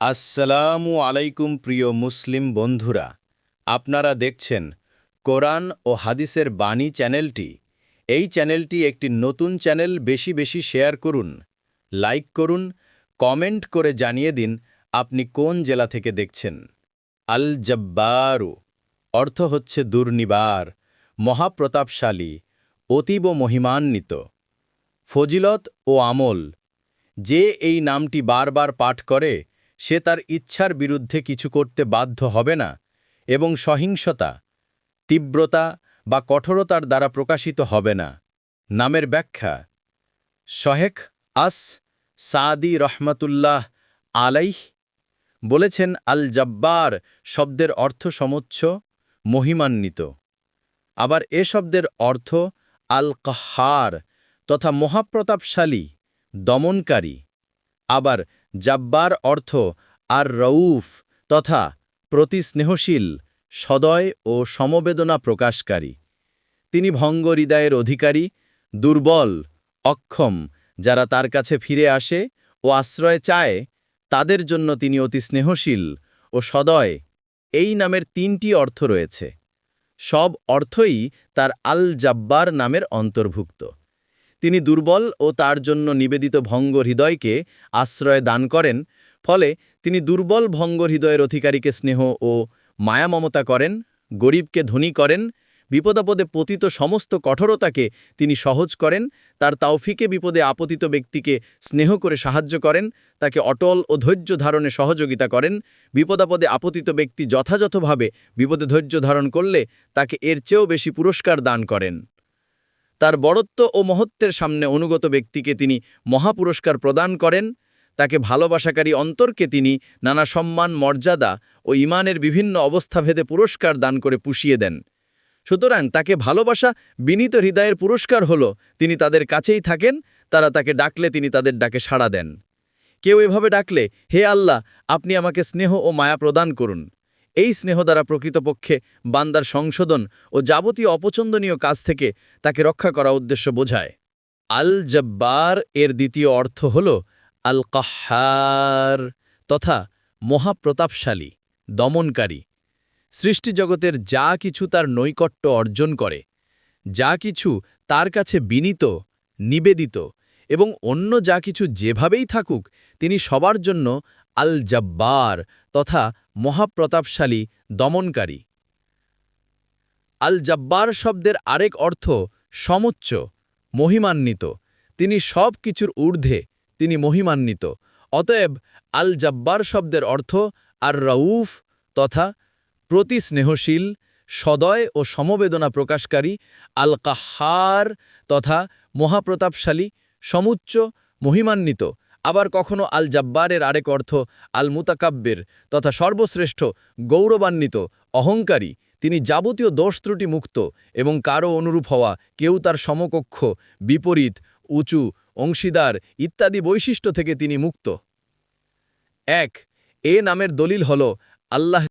আসসালামু আলাইকুম প্রিয় মুসলিম বন্ধুরা। আপনারা দেখছেন কোরআন ও হাদিসের বাণী চ্যানেলটি। এই চ্যানেলটি একটি নতুন চ্যানেল, বেশি বেশি শেয়ার করুন, লাইক করুন, কমেন্ট করে জানিয়ে দিন আপনি কোন জেলা থেকে দেখছেন। আল জব্বারু অর্থ হচ্ছে দুর্নিবার, মহাপ্রতাপশালী, অতীব মহিমান্বিত, ফজিলত ও আমল। যে এই নামটি বারবার পাঠ করে সে তার ইচ্ছার বিরুদ্ধে কিছু করতে বাধ্য হবে না এবং সহিংসতা, তীব্রতা বা কঠোরতার দ্বারা প্রকাশিত হবে না। নামের ব্যাখ্যা শহেখ আস সাদি রহমতুল্লাহ আলাইহ বলেছেন আল জব্বার শব্দের অর্থ সমুচ্চ, মহিমান্বিত। আবার এ শব্দের অর্থ আল কাহার তথা মহাপ্রতাপশালী, দমনকারী। আবার জাব্বার অর্থ আর রউফ তথা প্রতি স্নেহশীল সদয় ও সমবেদনা প্রকাশকারী। তিনি ভঙ্গ হৃদয়ের অধিকারী, দুর্বল, অক্ষম, যারা তার কাছে ফিরে আসে ও আশ্রয় চায়, তাদের জন্য তিনি অতি স্নেহশীল ও সদয়। এই নামের তিনটি অর্থ রয়েছে। সব অর্থই তার আল জাব্বার নামের অন্তর্ভুক্ত। তিনি দুর্বল ও তার জন্য নিবেদিত ভঙ্গ হৃদয়কে আশ্রয় দান করেন, ফলে তিনি দুর্বল ভঙ্গ হৃদয়ের অধিকারীকে স্নেহ ও মায়া মমতা করেন, গরিবকে ধনী করেন, বিপদাপদে পতিত সমস্ত কঠোরতাকে তিনি সহজ করেন, তার তাওফিকে বিপদে আপতিত ব্যক্তিকে স্নেহ করে সাহায্য করেন, তাকে অটল ও ধৈর্য ধারণে সহযোগিতা করেন, বিপদাপদে আপতিত ব্যক্তি যথাযথভাবে বিপদে ধৈর্য ধারণ করলে তাকে এর চেয়েও বেশি পুরস্কার দান করেন। তার বড়ত্ব ও মহত্বের সামনে অনুগত ব্যক্তিকে তিনি মহাপুরস্কার প্রদান করেন। তাকে ভালোবাসাকারী অন্তরকে তিনি নানা সম্মান, মর্যাদা ও ইমানের বিভিন্ন অবস্থাভেদে পুরস্কার দান করে পুষিয়ে দেন। সুতরাং তাকে ভালোবাসা বিনীত হৃদয়ের পুরস্কার হল। তিনি তাদের কাছেই থাকেন, তারা তাকে ডাকলে তিনি তাদের ডাকে সাড়া দেন। কেউ এভাবে ডাকলে, হে আল্লাহ, আপনি আমাকে স্নেহ ও মায়া প্রদান করুন। এই স্নেহ দ্বারা প্রকৃতপক্ষে বান্দার সংশোধন ও যাবতীয় অপছন্দনীয় কাজ থেকে তাকে রক্ষা করা উদ্দেশ্য বোঝায়। আল জব্বার এর দ্বিতীয় অর্থ হল আল কাহার তথা মহাপ্রতাপশালী, দমনকারী। সৃষ্টিজগতের যা কিছু তার নৈকট্য অর্জন করে, যা কিছু তার কাছে বিনীত, নিবেদিত এবং অন্য যা কিছু যেভাবেই থাকুক, তিনি সবার জন্য আল জব্বার তথা মহাপ্রতাপশালী দমনকারী। আল জব্বার শব্দের আরেক অর্থ সমুচ্চ, মহিমান্বিত। তিনি সব কিছুর ঊর্ধ্বে, তিনি মহিমান্বিত। অতএব আল জব্বার শব্দের অর্থ আর রউফ তথা প্রতি স্নেহশীল সদয় ও সমবেদনা প্রকাশকারী আল কাহার তথা মহাপ্রতাপশালী, সমুচ্চ, মহিমান্বিত। আবার কখনো আল জাব্বারের আরেক অর্থ আল মুতাকাব্যের তথা সর্বশ্রেষ্ঠ, গৌরবান্বিত, অহংকারী। তিনি যাবতীয় দোষ ত্রুটি মুক্ত এবং কারও অনুরূপ হওয়া, কেউ তার সমকক্ষ, বিপরীত, উঁচু, অংশীদার ইত্যাদি বৈশিষ্ট্য থেকে তিনি মুক্ত। এক, এ নামের দলিল হল আল্লাহ